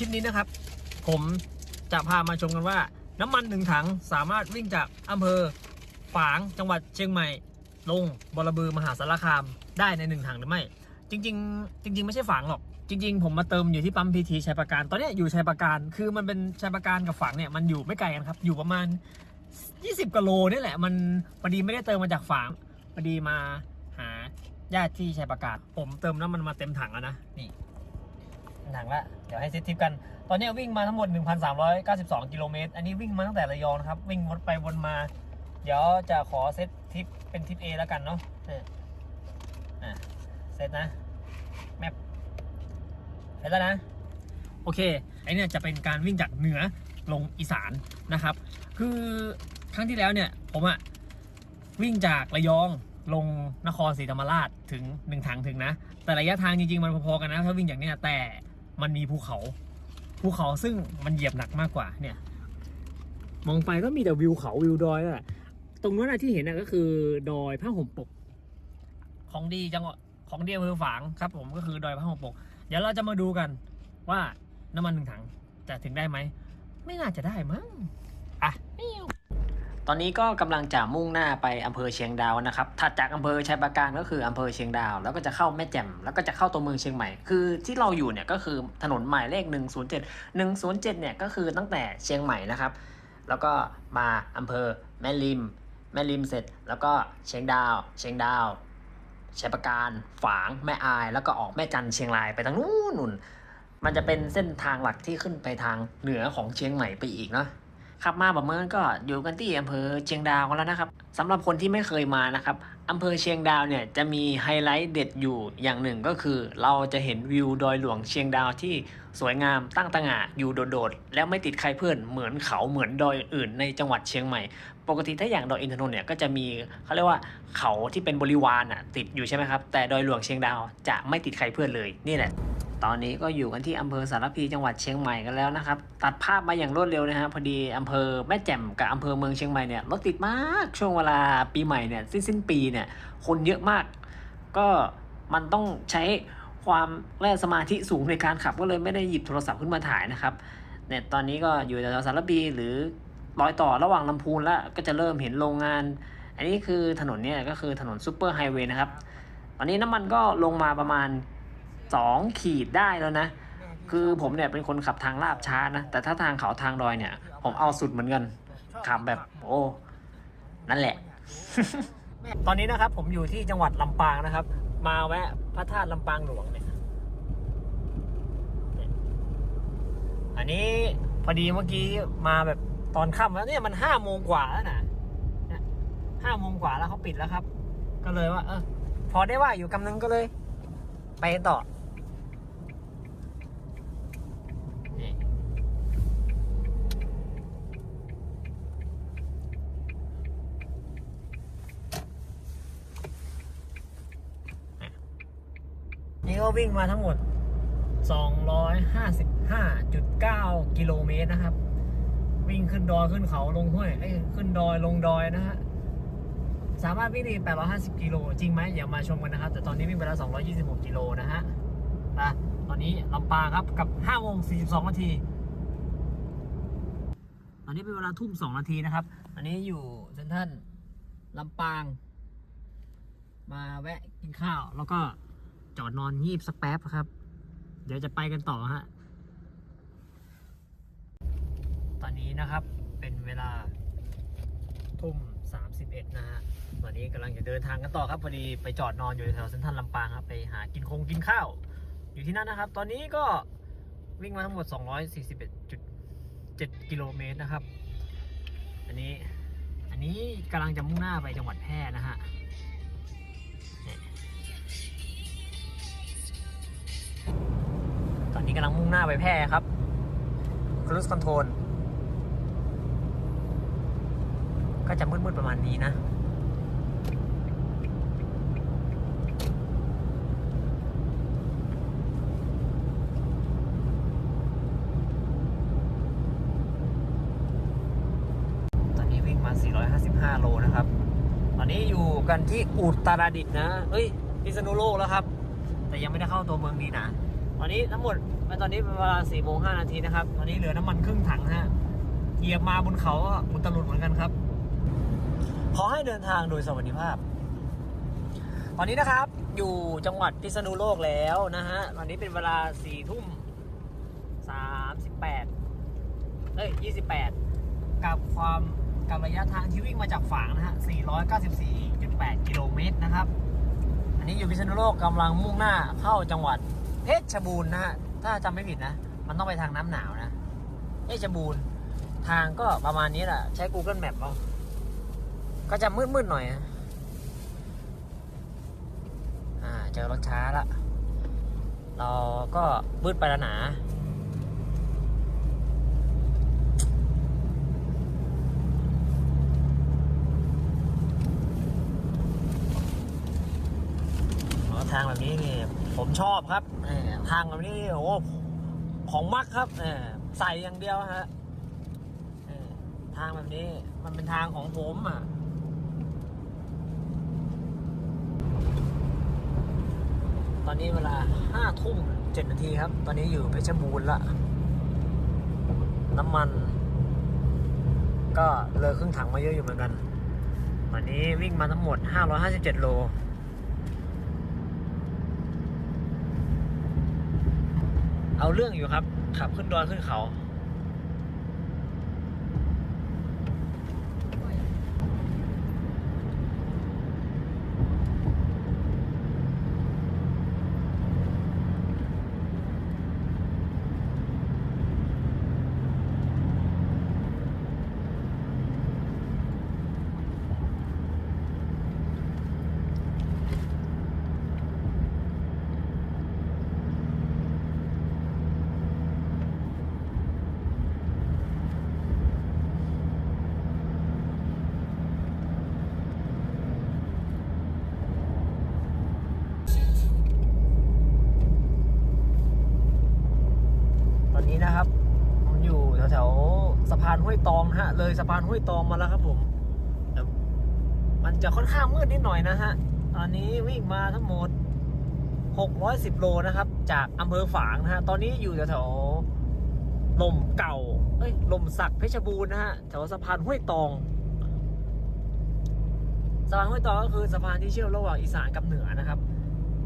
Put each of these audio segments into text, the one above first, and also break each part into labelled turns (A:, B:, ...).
A: ลิปนี้นะครับ ผมจะพามาชมกันว่า น้ำมันหนึ่งถังสามารถวิ่งจากอำเภอฝางจังหวัดเชียงใหม่ ลงบรบือมหาสารคามได้ในหนึ่งถังหรือไม่ จริง ๆ จริง ๆ ไม่ใช่ฝางหรอก จริง ๆ ผมมาเติมอยู่ที่ปั๊มพีทีชัยประการตอนนี้อยู่ชัยประการคือมันเป็นชัยประการกับฝางเนี่ยมันอยู่ไม่ไกลกันครับ อยู่ประมาณ 20กิโลนี่แหละ มันพอดีไม่ได้เติมมาจากฝางพอดีมาหาญาติที่ชัยประการผมเติมน้ำมันมาเต็มถังแล้วนะนี่ ถังละ เดี๋ยวให้เซตทิปกัน ตอนนี้วิ่งมาทั้งหมด 1,392 กิโลเมตร อันนี้วิ่งมาตั้งแต่ระยองนะครับ วิ่งวนไปวนมา เดี๋ยวจะขอเซตทิปเป็นทิป A แล้วกันเนาะเนี่ยอะเซตนะ แมปเสร็จแล้วนะ โอเค ไอเนี่ยจะเป็นการวิ่งจากเหนือลงอีสานนะครับ คือครั้งที่แล้วเนี่ยผมอะวิ่งจากระยองลงนครศรีธรรมราชถึงหนึ่งถังถึงนะ แต่ระยะทางจริงๆ มันพอๆกันนะ ถ้าวิ่งอย่างนี้แต่ มันมีภูเขา ภูเขาซึ่งมันเหยียบหนักมากกว่าเนี่ย มองไปก็มีแต่วิวเขาวิวดอยนั่นแหละตรงนั้นนะที่เห็นนะก็คือดอยผ้าห่มปก ของดีจังหวัดของดียวเือฝางครับผมก็คือดอยผ้าห่มปก เดี๋ยวเราจะมาดูกันว่าน้ำมันหนึ่งถังจะถึงได้ไหม ไม่น่าจะได้มั้ง อนนี้ก็กำลังจะมุ่งหน้าไปอำเภอเชียงดาวนะครับ ถัดจากอำเภอชัยปราการก็คืออำเภอเชียงดาว แล้วก็จะเข้าแม่แจ่ม แล้วก็จะเข้าตัวเมืองเชียงใหม่ คือที่เราอยู่เนี่ยก็คือถนนหมายเลข 107 107เนี่ยก็คือตั้งแต่เชียงใหม่นะครับ แล้วก็มาอำเภอแม่ริม แม่ริมเสร็จ แล้วก็เชียงดาว เชียงดาวชัยปราการฝาง แม่อาย แล้วก็ออกแม่จันเชียงรายไปทางนู้นนู่น มันจะเป็นเส้นทางหลักที่ขึ้นไปทางเหนือของเชียงใหม่ไปอีกเนาะ ขับมาแบบเมื่อก็อยู่กันที่อำเภอเชียงดาวกันแล้วนะครับสำหรับคนที่ไม่เคยมานะครับอำเภอเชียงดาวเนี่ยจะมีไฮไลท์เด็ดอยู่อย่างหนึ่งก็คือ เราจะเห็นวิวดอยหลวงเชียงดาวที่สวยงามตั้งตระหง่าอยู่โดดๆแล้วไม่ติดใครเพื่อนเหมือนเขาเหมือนดอยอื่นในจังหวัดเชียงใหม่ปกติถ้าอย่างดอยอินทนนท์เนี่ยก็จะมีเขาเรียกว่าเขาที่เป็นบริวารอะติดอยู่ใช่ไหมครับ แต่ดอยหลวงเชียงดาวจะไม่ติดใครเพื่อนเลยนี่แหละ ตอนนี้ก็อยู่กันที่อำเภอสารพีจังหวัดเชียงใหม่กันแล้วนะครับ ตัดภาพมาอย่างรวดเร็วนะฮะพอดีอำเภอแม่แจ่มกับอำเภอเมืองเชียงใหม่เนี่ยรถติดมากช่วงเวลาปีใหม่เนี่ยสิ้นสิ้นปีเนี่ยคนเยอะมาก ก็มันต้องใช้ความแรงสมาธิสูงในการขับก็เลยไม่ได้หยิบโทรศัพท์ขึ้นมาถ่ายนะครับเนี่ยตอนนี้ก็อยู่แถวสารพีหรือ รอยต่อระหว่างลำพูนแล้วก็จะเริ่มเห็นโรงงาน อันนี้คือถนนเนี่ยก็คือถนนซูเปอร์ไฮเวย์นะครับตอนนี้น้ำมันก็ลงมาประมาณ 2 ขีดได้แล้วนะ คือผมเนี่ยเป็นคนขับทางลาบช้านะ แต่ถ้าทางเขาทางดอยเนี่ย ผมเอาสุดเหมือนกันขับแบบโอ้ นั่นแหละ ตอนนี้นะครับผมอยู่ที่จังหวัดลำปางนะครับ มาแวะพระธาตุลำปางหลวงเนี่ย อันนี้พอดีเมื่อกี้มาแบบ ตอนค่ำแล้วเนี่ยมันห้าโมงกว่าแล้วนะห้าโมงกว่าแล้วเขาปิดแล้วครับ ก็เลยว่า เออ พอได้ว่าอยู่กำนึงก็เลย ไปต่อนี่นี่ก็วิ่งมาทั้งหมด 255.9 กิโลเมตรนะครับ วิ่งขึ้นดอยขึ้นเขาลงห้วยเอ้ยขึ้นดอยลงดอยนะฮะ สามารถวิ่งได้850 กิโล จริงไหมอย่ามาชมกันนะครับ แต่ตอนนี้วิ่งไปแล้ว 226 กิโลนะฮะไปตอนนี้ลำปางครับกับ5โมง42 นาที ตอนนี้เป็นเวลาทุ่ม 2 นาทีนะครับ อันนี้อยู่เซนทรัลลำปาง มาแวะกินข้าวแล้วก็จอดนอนงีบสักแป๊บครับ เดี๋ยวจะไปกันต่อฮะ ตอนนี้นะครับเป็นเวลาทุ่ม31นะฮะวันนี้กำลังจะเดินทางกันต่อครับพอดีไปจอดนอนอยู่แถวเซ็นทรัลลำปางครับไปหากินคงกินข้าว อยู่ที่นั่นนะครับ ตอนนี้ก็วิ่งมาทั้งหมด 241.7 กิโลเมตรนะครับ อันนี้อันนี้กำลังจะมุ่งหน้าไปจังหวัดแพร่นะฮะตอนนี้กำลังมุ่งหน้าไปแพร่ครับ cruise control ก็จะมืดๆประมาณนี้นะตอนนี้วิ่งมา455โลนะครับ ตอนนี้อยู่กันที่อุตรดิตถ์นะ เอ้ย พิษณุโลกแล้วครับ แต่ยังไม่ได้เข้าตัวเมืองดีนะ ตอนนี้ทั้งหมดตอนนี้เป็นเวลา4โมง5นาทีนะครับ ตอนนี้เหลือน้ำมันครึ่งถังนะฮะ เหยียบมาบนเขาอุตลุดเหมือนกันครับ ขอให้เดินทางโดยสวัสดิภาพ ตอนนี้นะครับ อยู่จังหวัดพิษณุโลกแล้วนะฮะ ตอนนี้เป็นเวลา4ทุ่ม38เอ้ย28กับความกับระยะทางที่วิ่งมาจากฝางนะฮะ 494.8 กิโลเมตรนะครับ อันนี้อยู่พิษณุโลกกำลังมุ่งหน้าเข้าจังหวัดเพชรบูรณ์นะฮะ ถ้าจำไม่ผิดนะ มันต้องไปทางน้ำหนาวนะ เพชรบูรณ์ ทางก็ประมาณนี้แหละ ใช้ Google Map เอา ก็จะมืดๆหน่อยนะอ่าเจอรถช้าละเราก็มืดไปแล้วหนาอ๋อทางแบบนี้นี่ผมชอบครับเออทางแบบนี้โอ้โหของมักครับเออใส่อย่างเดียวฮะเออทางแบบนี้มันเป็นทางของผมอะ อนนี้เวลาห้าทุ่มเจ็ดนาทีครับ ตอนนี้อยู่เพชรบูรณ์ละ น้ำมัน ก็เลยครึ่งถังมาเยอะอยู่เหมือนกัน วันนี้วิ่งมาทั้งหมด 557 โล เอาเรื่องอยู่ครับ ขับขึ้นดอยขึ้นเขา ตอนนี้นะครับ ผมอยู่แถวๆสะ พานห้วยตองนะฮะ เลยสะพานห้วยตองมาแล้วครับผมมันจะค่อนข้างมืดนิดหน่อยนะฮะตอนนี้วิ่งมาทั้งหมด 610 โลนะครับ จากอำเภอฝางนะฮะ ตอนนี้อยู่แถวลมเก่า เอ้ย ลมสักเพชรบูรณ์นะฮะ แถวสะพานห้วยตอง สะพานห้วยตองก็คือสะพานที่เชื่อมระหว่างอีสานกับเหนือนะครับ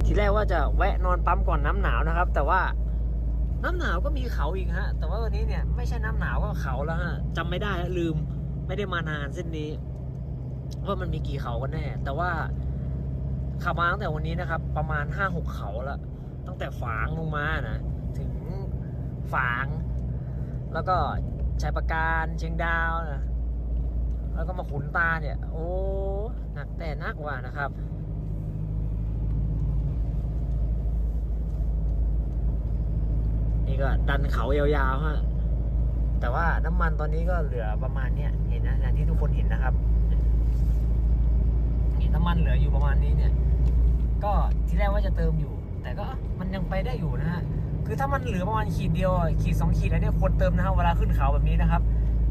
A: ทีแรกว่าจะแวะนอนปั๊มก่อนน้ำหนาวนะครับ แต่ว่า น้ำหนาวก็มีเขาอีกฮะ แต่ว่าวันนี้เนี่ยไม่ใช่น้ำหนาวก็เขาแล้วฮะจำไม่ได้ลืมไม่ได้มานานเส้นนี้ ว่ามันมีกี่เขากันแน่ แต่ว่าขับมาตั้งแต่วันนี้นะครับ ประมาณห้าหกเขาล้วตั้งแต่ฝางลงมานะถึงฝาง แล้วก็ชายประการเชียงดาวนะแล้วก็มาขุนตาเนี่ย โอ้หนักแต่นักว่านะครับ นี่ก็ดันเขายาวๆฮะแต่ว่าน้ำมันตอนนี้ก็เหลือประมาณเนี้ยเห็นนะอย่างที่ทุกคนเห็นนะครับน้ำมันเหลืออยู่ประมาณนี้เนี่ย ก็ที่แรกว่าจะเติมอยู่ แต่ก็มันยังไปได้อยู่นะฮะคือถ้ามันเหลือประมาณขีดเดียวขีดสองขีดแล้วเนี่ยควรเติมนะครับเวลาขึ้นเขาแบบนี้นะครับ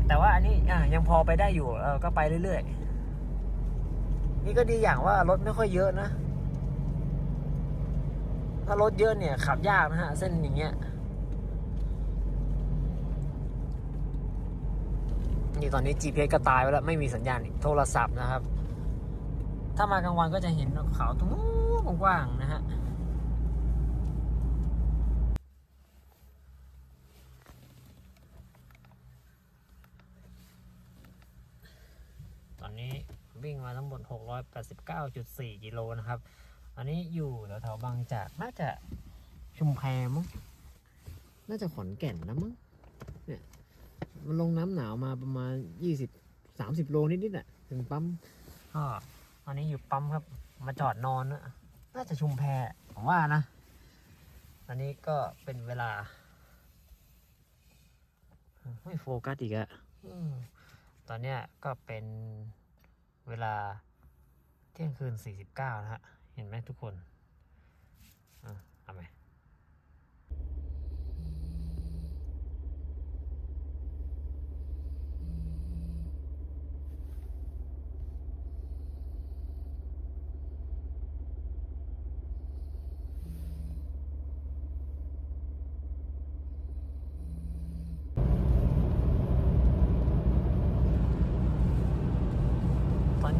A: แต่ว่าอันนี้อะยังพอไปได้อยู่เออก็ไปเรื่อยๆ นี่ก็ดีอย่างว่ารถไม่ค่อยเยอะนะถ้ารถเยอะเนี่ยขับยากนะฮะ เส้นอย่างเงี้ย นี่ตอนนี้ GPS ก็ตายไปแล้วไม่มีสัญญาณโทรศัพท์นะครับ ถ้ามากลางวันก็จะเห็นเขาตรงนู้นกว้างๆนะฮะตอนนี้วิ่งมาทั้งหมด 689.4 กิโลนะครับ อันนี้อยู่แถวๆบางจากน่าจะชุมแพมั้ง น่าจะขอนแก่นนะมั้ง มันลงน้ำหนาวมาประมาณยี่สิบสามสิบโลนิดๆน่ะ ถึงปั๊มก็ตอนนี้อยู่ปั๊มครับ มาจอดนอนนะน่าจะชุมแพผมว่านะ อันนี้ก็เป็นเวลา ไม่โฟกัสอีกอะอืมตอนเนี้ยก็เป็นเวลาเที่ยงคืนสี่สิบเก้านะฮะ เห็นไหมทุกคนอะเอาไหม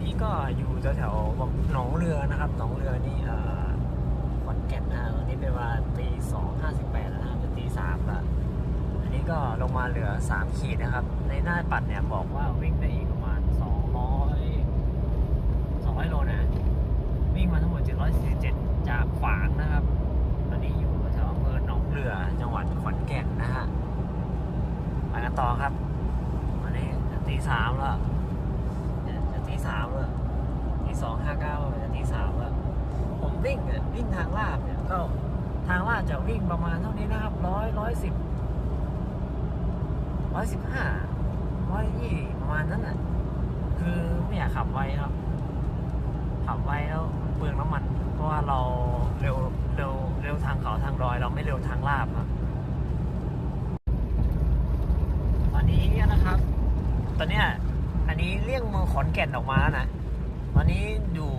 A: นี้ก็อยู่แถวๆหนองเรือนะครับ หนองเรือนี่ขอนแก่นนะฮะตอนนี้เป็นเวลาตีสองห้าสิบแปดนะครับจะตีสามละอันนี้ก็ลงมาเหลือสามขีดนะครับ ในหน้าปัดเนี่ยบอกว่าวิ่งได้อีกประมาณสองร้อยสองร้อยโลนะ วิ่งมาทั้งหมด747จากฝางนะครับ ตอนนี้อยู่แถวอำเภอหนองเรือจังหวัดขอนแก่นนะฮะไปกันต่อครับ วันนี้ตีสามแล้วเนี่ยจะตีสามแล้วตีสองห้าเก้าจะตีสามแล้ว ผม วิ่งเนี่ยวิ่งทางลาดเนี่ยก็ทางลาดจะวิ่งประมาณเท่านี้นะครับร้อยร้อยสิบร้อยสิบห้าร้อยยี่ประมาณนั้นน่ะ คือไม่อยากขับไวครับขับไวแล้วเปลืองน้ำมัน เพราะว่าเราเร็วเร็วเร็วทางเขาทางดอยเราไม่เร็วทางลาบครับตอนนี้นะครับ ตอนเนี้ยอันนี้เลี่ยงเมืองขอนแก่นออกมาแล้วนะตอนนี้อยู่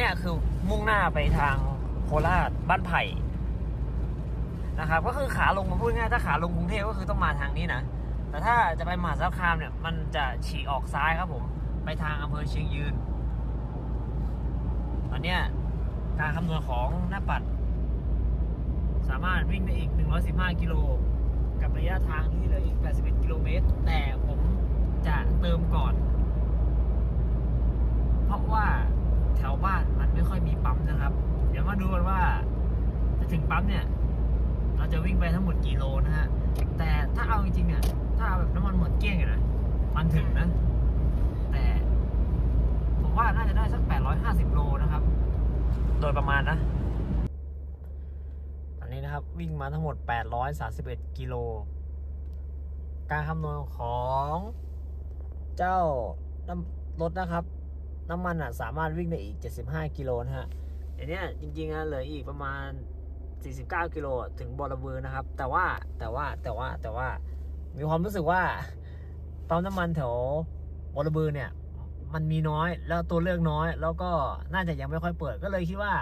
A: เนี้ยคือมุ่งหน้าไปทางโคราชบ้านไผ่นะครับก็คือขาลงมาพูดง่ายถ้าขาลงกรุงเทพก็คือต้องมาทางนี้นะ แต่ถ้าจะไปมหาสารคามเนี่ยมันจะฉีกออกซ้ายครับผม ไปทางอำเภอเชียงยืนตอนเนี้ยการคำนวณของหน้าปัด สามารถวิ่งได้อีก 115 กิโล กับระยะทางที่เหลืออีก 81 กิโลเมตร แต่ผมจะเติมก่อน เพราะว่า แถวบ้านมันไม่ค่อยมีปั๊มนะครับ เดี๋ยวมาดูกันว่าจะถึงปั๊มเนี่ย เราจะวิ่งไปทั้งหมดกี่โลนะฮะ แต่ถ้าเอาจริงๆเนี่ย ถ้าเอาแบบน้ำมันหมดเกลี้ยงอะนะมันถึงนะ แต่ ผมว่าน่าจะได้สัก 850 โลนะครับ โดยประมาณนะ อันนี้นะครับวิ่งมาทั้งหมด 831 กิโล การคำนวณของเจ้ารถนะครับ น้ำมันอะสามารถวิ่งได้อีก 75 กิโลนะฮะเดี๋ยวนี้จริงๆอะเหลืออีกประมาณ 49 กิโลถึงบอระเบือนะครับ แต่ว่าแต่ว่าแต่ว่าแต่ว่ามีความรู้สึกว่าปั๊มน้ำมันแถวบอระเบือเนี่ยมันมีน้อยแล้วตัวเลือกน้อย แล้วก็น่าจะยังไม่ค่อยเปิดก็เลยคิดว่า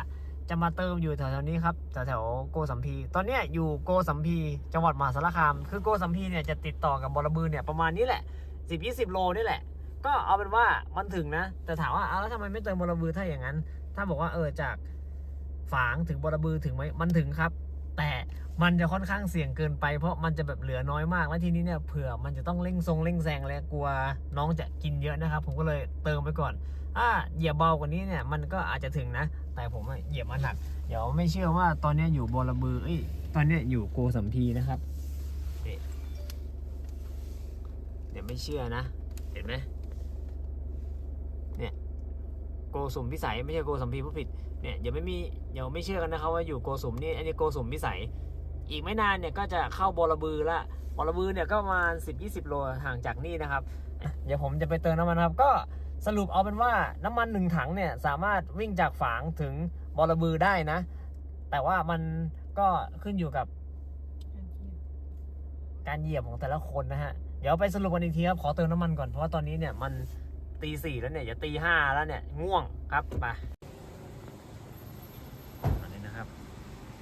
A: จะมาเติมอยู่แถวๆนี้ครับแถวๆโกสัมพี ตอนนี้อยู่โกสัมพี จังหวัดมหาสารคาม คือโกสัมพีเนี่ยจะติดต่อกับบอระบือเนี่ยประมาณนี้แหละ 10-20 โลนี่แหละ ก็เอาเป็นว่ามันถึงนะ แต่ถามว่าเอาแล้วทำไมไม่เติมบอระบือถ้าอย่างนั้น ถ้าบอกว่าเออจากฝางถึงบอระบือถึงไหมมันถึงครับ แต่มันจะค่อนข้างเสี่ยงเกินไป เพราะมันจะแบบเหลือน้อยมาก แล้วทีนี้เนี่ยเผื่อมันจะต้องเร่งทรงเร่งแซงแล้วกลัวน้องจะกินเยอะนะครับ ผมก็เลยเติมไปก่อนถ้าเหยียบเบากว่านี้เนี่ยมันก็อาจจะถึงนะ แต่ผมเหยียบมาหนัก เดี๋ยวไม่เชื่อว่าตอนนี้อยู่บอระบือเอ้ยตอนนี้อยู่โกสัมพีนะครับเดี๋ยวไม่เชื่อนะ เห็นไหม โกสุมพิสัยไม่ใช่โกสัมพีผู้ผิดเนี่ยอย่าไม่มีอย่าไม่เชื่อกันนะครับว่าอยู่โกสุมนี่อันนี้โกสุมพิสัย อีกไม่นานเนี่ยก็จะเข้าบอระบือละบอระบือเนี่ยก็ประมาณ10-20 โลห่างจากนี่นะครับ เดี๋ยวผมจะไปเติมน้ำมันครับ ก็สรุปเอาเป็นว่าน้ำมันหนึ่งถังเนี่ยสามารถวิ่งจากฝางถึงบอระบือได้นะ แต่ว่ามันก็ขึ้นอยู่กับ การเหยียบของแต่ละคนนะฮะเดี๋ยวไปสรุปกันอีกทีครับขอเติมน้ำมันก่อนเพราะว่าตอนนี้เนี่ยมัน ตีสี่แล้วเนี่ยจะตีห้าแล้วเนี่ย ง่วงครับไปตอนนี้นะครับ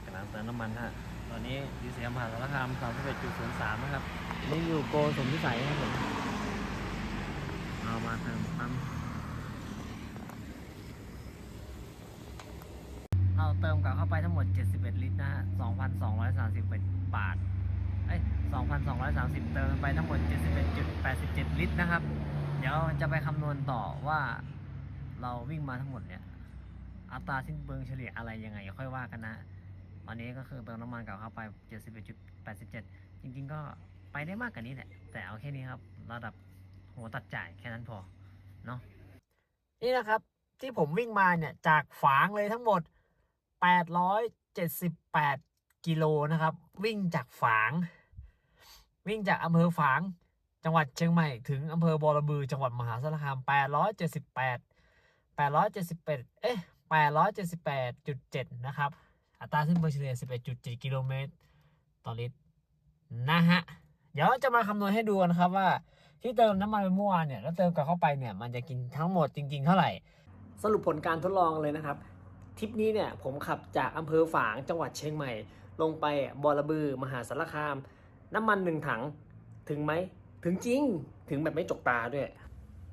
A: กำลังเติมน้ำมันฮะ ตอนนี้ดีเซลมหาสารคามสามสิบเอ็ดจุดศูนย์สามนะครับ นี่อยู่โกสมพิสัยครับผมเอามาเติมปั๊มเราเติมกลับเข้าไปทั้งหมด 71 ลิตรนะฮะ 2,230บาท เอ้ย 2,230 เติมไปทั้งหมด 71.87 ลิตรนะครับ เดี๋ยวจะไปคำนวณต่อว่าเราวิ่งมาทั้งหมดเนี่ย อัตราสิ้นเปลืองเฉลี่ยอะไรยังไงค่อยว่ากันนะตอนนี้ก็คือเติมน้ำมันกับเข้าไป 71.87 จริง ๆ ก็ไปได้มากกว่านี้แหละ แต่เอาแค่นี้ครับ ระดับหัวตัดจ่ายแค่นั้นพอ เนาะนี่นะครับ ที่ผมวิ่งมาเนี่ย จากฝางเลยทั้งหมด 878 กิโลนะครับ วิ่งจากฝาง วิ่งจากอำเภอฝาง จังหวัดเชียงใหม่ถึงอำเภอบอระบือจังหวัดมหาสารคาม 878 878เอ๊ะ 878.7 นะครับ อัตราสิ้นเปลืองเฉลี่ย11.7 กิโลเมตรต่อลิตรนะฮะ เดี๋ยวจะมาคำนวณให้ดูกันครับว่าที่เติมน้ำมันไปเมื่อวานเนี่ยแล้วเติมกลับเข้าไปเนี่ยมันจะกินทั้งหมดจริง ๆ เท่าไหร่ สรุปผลการทดลองเลยนะครับทริปนี้เนี่ยผมขับจากอำเภอฝางจังหวัดเชียงใหม่ ลงไปบอระบือ มหาสารคาม น้ำมันหนึ่งถังถึงไหม ถึงจริงถึงแบบไม่จกตาด้วย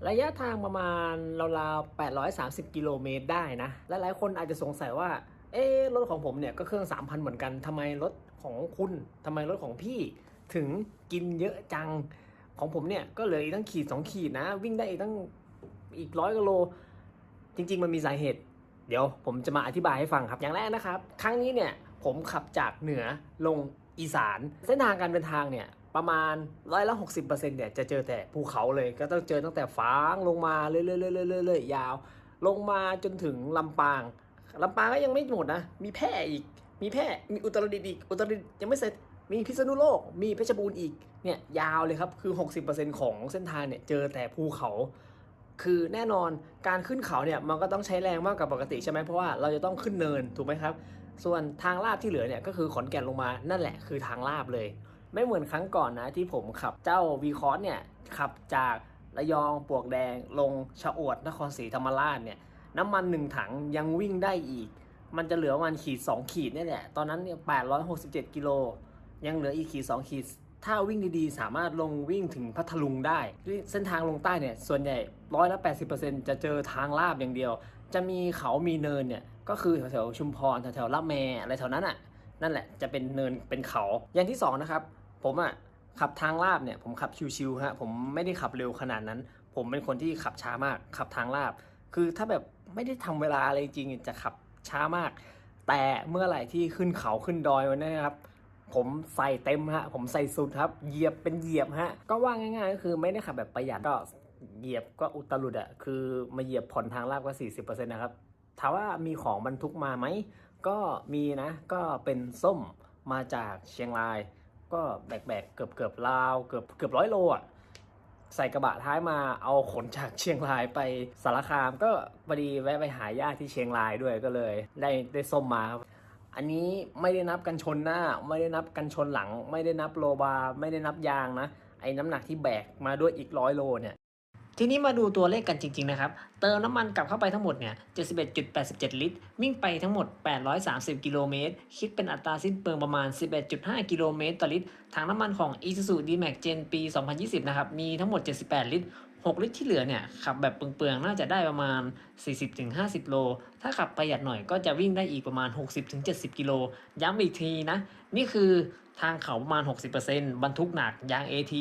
A: ระยะทางประมาณราวๆ 830 กิโลเมตรได้นะ และหลายคนอาจจะสงสัยว่า เอ๊รถของผมเนี่ยก็เครื่อง 3,000 เหมือนกันทำไมรถของคุณทำไมรถของพี่ถึงกินเยอะจังของผมเนี่ยก็เหลืออีกตั้งขีด 2 ขีดนะ วิ่งได้อีกตั้งอีกร้อยกิโล จริง ๆ มันมีสาเหตุ เดี๋ยวผมจะมาอธิบายให้ฟังครับ อย่างแรกนะครับ ครั้งนี้เนี่ยผมขับจากเหนือลงอีสาน เส้นทางการเดินทางเนี่ย ประมาณร้อยละหกสิบเปอร์เซ็นต์เนี่ยจะเจอแต่ภูเขาเลยก็ต้องเจอตั้งแต่ฟางลงมาเรื่อยๆๆๆๆยาว ลงมาจนถึงลำปางลำปางก็ยังไม่หมดนะ มีแพร่อีก มีแพร่มีอุตรดิตถ์อีกอุตรดิตถ์ยังไม่เสร็จมีพิษณุโลก มีเพชรบูรณ์อีก เนี่ยยาวเลยครับ คือ 60%ของเส้นทางเนี่ยเจอแต่ภูเขา คือแน่นอนการขึ้นเขาเนี่ยมันก็ต้องใช้แรงมากกว่าปกติใช่ไหมเพราะว่าเราจะต้องขึ้นเนินถูกไหมครับ ส่วนทางลาบที่เหลือเนี่ยก็คือขอนแก่นลงมานั่นแหละคือทางลาบเลย ไม่เหมือนครั้งก่อนนะที่ผมขับเจ้าวีคอสเนี่ยขับจากระยองปวกแดงลงชะอวดนครศรีธรรมราชเนี่ยน้ำมันหนึ่งถังยังวิ่งได้อีก มันจะเหลือประมันขีด 2 ขีดนี่แหละ ตอนนั้นเนี่ย867 กิโล ยังเหลืออีกขีด 2 ขีด ถ้าวิ่งดีๆ สามารถลงวิ่งถึงพัทลุงได้ เส้นทางลงใต้เนี่ย ส่วนใหญ่ร้อยละ80%จะเจอทางลาบอย่างเดียว จะมีเขามีเนินเนี่ย ก็คือแถวๆชุมพรแถวๆละแมอะไรแถวนั้นอะ นั่นแหละจะเป็นเนินเป็นเขา อย่างที่สองนะครับ ผมอะขับทางลาบเนี่ยผมขับชิวๆฮะผมไม่ได้ขับเร็วขนาดนั้น ผมเป็นคนที่ขับช้ามาก ขับทางลาบ คือถ้าแบบไม่ได้ทำเวลาอะไรจริงจะขับช้ามาก แต่เมื่อไหร่ที่ขึ้นเขาขึ้นดอยวันนี้นะครับ ผมใส่เต็มฮะผมใส่สุดครับ เหยียบเป็นเหยียบฮะก็ว่าง่ายๆก็คือไม่ได้ขับแบบประหยัดก็เหยียบก็อุตลุดอะคือมาเหยียบผ่อนทางลาบก็ 40%นะครับถามว่ามีของบรรทุกมาไหมก็มีนะก็เป็นส้มมาจากเชียงราย ก็แบกๆเกือบเกือบลาวเกือบเกือบร้อยโลอะใส่กระบะท้ายมาเอาขนจากเชียงรายไปสารคาม ก็พอดีแวะไปหาญาติที่เชียงรายด้วยก็เลย ได้ได้ส้มมาครับอันนี้ไม่ได้นับกันชนหน้า ไม่ได้นับกันชนหลัง ไม่ได้นับโลบา ไม่ได้นับยางนะ ไอ้น้ำหนักที่แบกมาด้วยอีกร้อยโลเนี่ย ทีนี้มาดูตัวเลขกันจริง ๆ นะครับ เติมน้ำมันกลับเข้าไปทั้งหมดเนี่ย71.87 ลิตร วิ่งไปทั้งหมด 830 กิโลเมตร คิดเป็นอัตราสิ้นเปลืองประมาณ 11.5 กิโลเมตรต่อลิตร ถังน้ำมันของ Isuzu D-Max Gen ปี 2020 นะครับ มีทั้งหมด 78 ลิตร 6 ลิตรที่เหลือเนี่ย ขับแบบเปลืองๆ น่าจะได้ประมาณ 40-50 โล ถ้าขับประหยัดหน่อยก็จะวิ่งได้อีกประมาณ 60-70 กิโล ย้ำอีกทีนะ นี่คือ ทางเขาประมาณ 60%บรรทุกหนักยาง AT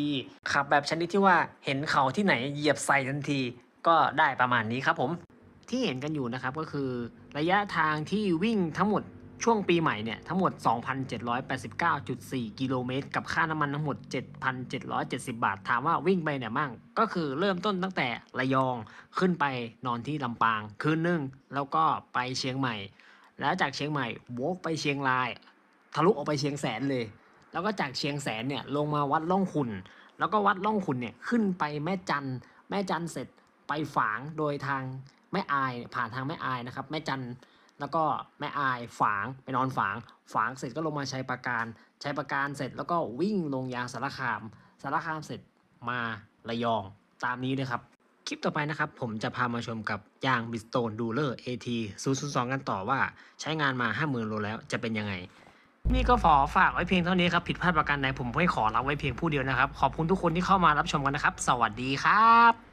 A: ขับแบบชนิดที่ว่าเห็นเขาที่ไหนเหยียบใส่ทันที ก็ได้ประมาณนี้ครับผม ที่เห็นกันอยู่นะครับก็คือ ระยะทางที่วิ่งทั้งหมดช่วงปีใหม่เนี่ยทั้งหมด 2,789.4 กิโลเมตร กับค่าน้ำมันทั้งหมด 7,770 บาท ถามว่าวิ่งไปเนี่ยมั่ง ก็คือเริ่มต้นตั้งแต่ระยองขึ้นไปนอนที่ลำปางคืนหนึง แล้วก็ไปเชียงใหม่ แล้วจากเชียงใหม่โวกไปเชียงราย ทะลุออกไปเชียงแสนเลย แล้วก็จากเชียงแสนเนี่ยลงมาวัดล่องขุนแล้วก็วัดล่องขุนเนี่ยขึ้นไปแม่จันแม่จันเสร็จไปฝางโดยทางแม่อายผ่านทางแม่อายนะครับแม่จันแล้วก็แม่อายฝางไปนอนฝางฝางเสร็จก็ลงมาชัยประการชัยประการเสร็จแล้วก็วิ่งลงยางสารคาม สารคามเสร็จมาระยองตามนี้เลยครับคลิปต่อไปนะครับ ผมจะพามาชมกับยางบิสโตนดูเลอร์ AT 002 กันต่อว่าใช้งานมา 50,000โลแล้วจะเป็นยังไง นี่ก็ขอฝากไว้เพียงเท่านี้ครับ ผิดพลาดประการใดผมไม่ขอรับไว้เพียงผู้เดียวนะครับ ขอบคุณทุกคนที่เข้ามารับชมกันนะครับ สวัสดีครับ